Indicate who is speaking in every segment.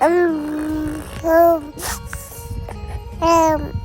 Speaker 1: um, um, um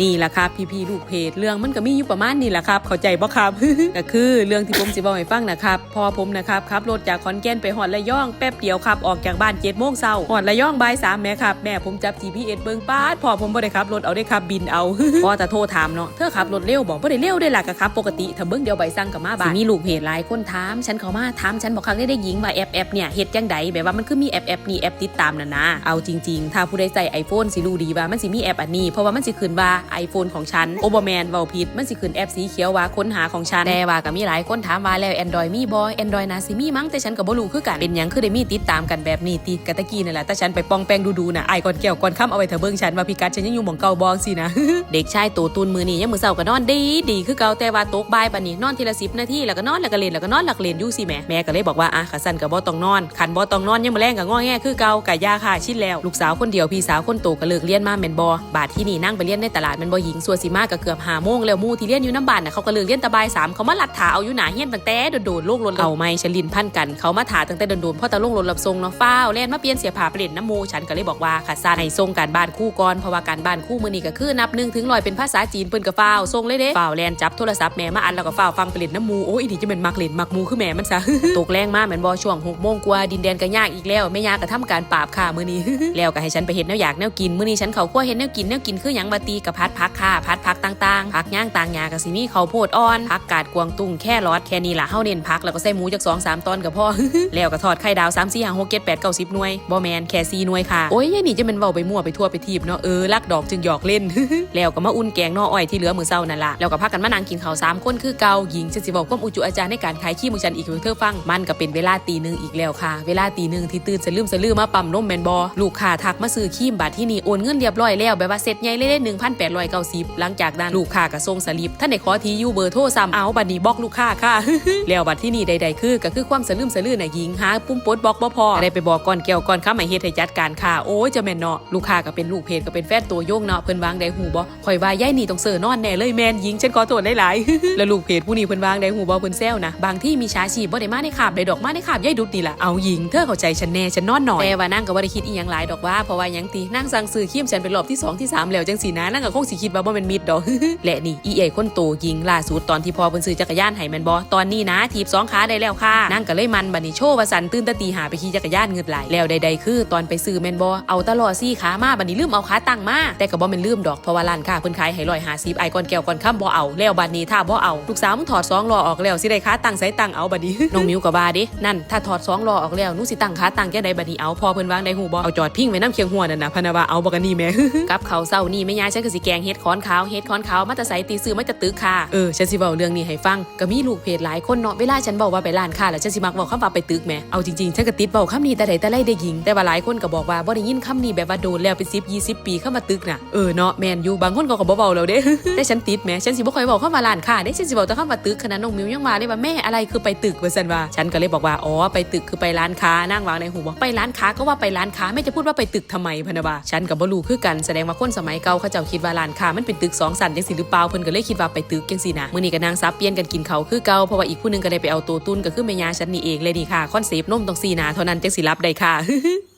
Speaker 1: นี่แหละครับพี่พี่ๆลูกเพจเรื่องมันก็มีอยู่ประมาณนี้แหละครับ เข้าใจบ่ครับก็คือเรื่องที่ผมสิบอกให้ฟังนะครับพอผมนะครับขับรถจากขอนแก่นไปหอดระยองแป๊บเดียวครับออกจากบ้าน7โมงเช้าหอดระยองบ่ายสามแม่ครับแม่ผมจับ GPS เบิ่งป้าดพอผมบ่ได้ขับรถเอาได้ขับบินเอาพอจะโทรถามเนาะเธอขับรถเร็วบอกบ่ได้เร็วได้ล่ะก็ขับปกติถ้าเบิ่งเดียวใบสั่งกับมาบ้านมีลูกเพจหลายคนถามฉันเขามาถามฉันบอกครั้งได้ได้หญิงว่าแอปแอปเนี่ยเฮ็ดจังใดแบบว่ามันคือมีแอปแอปนี่แอปติดตามน่ะนะเอาจริง ๆ ถ้าผู้ใดใส่ iPhone สิรู้ดีว่ามันสิมีแอปอันนี้เพราะว่ามันสิขึ้นว่า iPhone ของฉันโอเบอร์แมนเว้าผิดมันสิขึ้นแอปสีเขียวว่าค้นหาของฉันแต่ว่าก็มีหลายคนถามว่าแล้ว Android มีบ่ Android น่าสิมีมั้งแต่ฉันก็บ่รู้คือกันเป็นหยังคือได้มีติดตามกันแบบนี้ติกะตะกี้นั่นแหละแต่ฉันไปปองแปงดูๆนะไอ้ก่อนแก้วก่อนค่ำเอาไว้เถอเบิ่งฉันว่าพิกัดฉันยังอยู่หม่องเก่าบ่สินะ เด็กชายโตตุนมือนี้ยังมือเช้าก็นอนดีดีคือเก่าแต่ว่าตกบ่ายปานนี้นอนทีละ10นาทีแล้วก็นอนแล้วก็เล่นแล้วก็นอนหลักเล่นอยู่สิแม่แม่ก็เลยบอกว่าอะขาสั่นก็บ่ต้องนอนคันบ่ต้องนอนยังมื้อแรงก็ง้อแง่คือเก่ากะยาค่ะชินแล้ว ลูกสาวคนเดียวพี่สาวคนโตก็เลิกเรียนมาแม่นบ่บาดที่นี่นั่งไปเรียนในตลาดแม่นบ่หญิงสัวนสิมากก็เกือบ5โมงแล้วมูที่เรียนอยู่น้ำบานน่ะเขาก็เลิกเรียนตะบายสามเขามาลัดถาเอาอยู่หนาเฮี้ยนตั้งแต่โดดๆโลกรถเอาไม่ฉลินพันกันเขามาถาตั้งแต่โดนๆเพราะตะลงรถรับส่งเนาะฟ้าวแล่นมาเปลี่ยนเสียผ้าเปลี่ยนน้ำมูฉันก็เลยบอกว่าค่ะซานให้ส่งการบ้านคู่ก่อนเพราะว่าการบ้านคู่มือนี้ก็คือนับหนึ่งถึงร้อยเป็นภาษาจีนเปิ้นก็ฟ้าวส่งเลยเด้ฟ้าวแลนจับโทรศัพท์แม่มาอันแล้วก็ฟ้าวฟังไปเล่ยนน้ำมูโอ้ยนี่จะเป็นมักเล่นมักมูคือแม่มันซะตกแรงมาแม่นบ่ช่วง6โมงกว่าดินแดนก็ยากอีกแล้วแม่ยาก็ทำการปราบค่ะมือนี้แล้วก็ให้ฉันไปเฮ็ดแนวอยากแนวกินมือนี้ฉันเขาคั่วเฮ็ดแนวกินแนวกินคือหยังบาตีกับพัดผักค่ะพัดผักต่างๆผักย่างต่างหยาก็สิมีข้าวโพดอ่อนผักกาดกวางตุ้งแค่รอดแค่นี้ล่ะเฮาเน้นผักแล้วก็ใส่หมูจัก2 3ตอนก็พอแล้วก็ทอดไข่ดาว3 4 5 6 7 8 9 10หกเจ็ดแปดเก้าสิบหน่วยบ่แมนแค่4หน่วยค่ะโอ้ยยายนี่จะเป็นเว้าไปมั่วไปทั่วไปทีบเนาะเออลักดอกจึงหยอกเล่น แล้วก็มาอุ่นแกงนออ้อยที่เหลือมือเช้านั่นล่ะแล้วก็พากันมานั่งกินข้าวสามคนคือเกาหญิงฉันสิบอกความอุจุอาจารย์ในการขายขี้มือฉันอีกให้เธอฟังมันก็เป็นเวลาตีหนึ่งอีกแล้วค่ะ เวลาตีหนึ่งที่ตื่นสลืมสลือมาปั๊มนมแมนบอลูกค้าทักมาซื้อขี้มบาทที่นี่โอนเงินเรียบร้อยแล้วแบบว่าเสร็จใหญ่เลยหนึ่งพันแปดร้อยเก้าสิบหลังจากนั้นลูกค้าก็ส่งสลิปท่านได้ขอทีอยู่เบอร์โทรซ้ำเอาบัดนี้บล็อกลูกค้าค่ะแล้วบัดที่นี่ใดๆคือก็คือความสลืมสลือน่ะหญิงหาปุ่มปดบล็อกบ่พอได้ไปบอกก่อนแก้วก่อนค้าให้เฮ็ดให้จัดการค่ะโอ้จะแม่นเนาะลูกค้าก็เป็นลูกเพจก็เป็นแฟนตัวโยงเนาะเพิ่นวางได้หูบ่ข่อยว่าย่ายนี่ต้องเสือนอนแน่เลยแม่นหญิงฉันขอโทษหลายๆแล้วลูกเพจผู้นี้เพิ่นวางได้หูบ่เพิ่นแซวนะบางที่มีชาชีพบ่ได้มาในขาบได้ดอกมาในขาบย่ายดุดนี่ล่ะเอาหญิงเธอเข้าใจฉันแน่ฉันนอนหน่อยแต่ว่านั่งก็บ่ได้คิดอีหยังหลายดอกว่าเพราะว่าหยังตีนั่งสั่งซื้อครีมฉันเป็นรอบที่สองที่สามแล้วจังสีนะนั่งก็คงงสิคิดว่าบ่แม่นมิดดอกและนี่อีเอคนโตยิงล่าสุดตอนที่พ่อเพิ่นซื้อจักรยานให้แม่นบ่ตอนนี้นะถีบสองขาได้แล้วค่ะนั่งก็เลยมันบัดนี้โชว์ว่าสันตื่นตะตีหาไปขี่จักรยานเงืดไหลายแล้วใดๆคือ ตอนไปซื้อแม่นบ่เอาตลอดซี่ขามาบัดนี้ลืมเอาขาตั้งมาแต่ก็บ่แม่นลืมดอกเพราะว่าร้านค้าเพิ่นขายให้150ไอก่อนแก้วก่อนค่ำบ่เอาแล้วบัดนี้ถ้าบ่เอาลูกสาวมึงถอดสองล้อออกแล้วสิได้ขาตั้งใส่ตั้งเอาบัดนี้น้องมิวก็ว่าเดินั่นถ้าถอดสองล้อออกแล้วหนูสิตั้งขาตั้งจังไดบัดนี้เอาพอเพิ่นวางได้หูบ่เอาจอดพิงไว้น้ำเคียงหัวนั่นน่ะพะนะว่าเอาบ่กันนี่แม่กับเขาเศร้านี่แม่ยายฉันก็สิแกงเฮ็ดค้อนขาวเฮ็ดค้อนขาวมาแต่ใส่ตีซื้อมาแต่ตึกค่ะเออฉันสิเว้าเรื่องนี้ให้ฟังก็มีลูกเพจหลายคนเนาะเวลาฉันบอกว่าไปร้านค้าแล้วฉันสิมักเว้าคำว่าไปตึกแหมเอาจริงๆฉันก็ติดเว้าคำนี้แต่ใดแต่ไรได้หญิง แต่ว่าหลายคนก็บอกว่าบ่ได้ยินคำนี้แบบว่าโดนแล้วเป็น10 20ปีเข้ามาตึกน่ะเออเนาะแม่นอยู่บางคนก็ก็บ่เว้าแล้วเด้แต่ฉันติดแหมฉันสิบ่ค่อยเว้าคำว่าร้านค้าเด้ฉันสิเว้าแต่คำว่าตึกขนาดน้องมิวยังว่าเลยว่าแม่อะไรคือไปตึกว่าซั่นว่าฉันก็เลยบอกว่าอ๋อไปตึกคือไปร้านค้านั่งวางในหูบอกไปร้านค้าก็ว่าไปร้านค้าไม่จะพูดว่าไปตึกทำไมพะนะว่าฉันกับบ่รู้คือกันแสดงว่าคนสมัยเก่าเขาเจ้าคิดว่าร้านค้ามันเป็นตึกสองสันจังสิหรือเปล่าเพิ่นก็เลยคิดว่าไปตึกจังสินะมื้อนี้ก็นางซับเปลี่ยนกันกินเขาคือเก่าเพราะว่าอีกผู้หนึงก็ได้ไปเอาตัวตุ้นก็คือแม่ยาฉันนี่เองเลยนี่ค่ะคอนเซปต์นมต้องสีนาเท่านั้นจังสิรับได้ค่ะ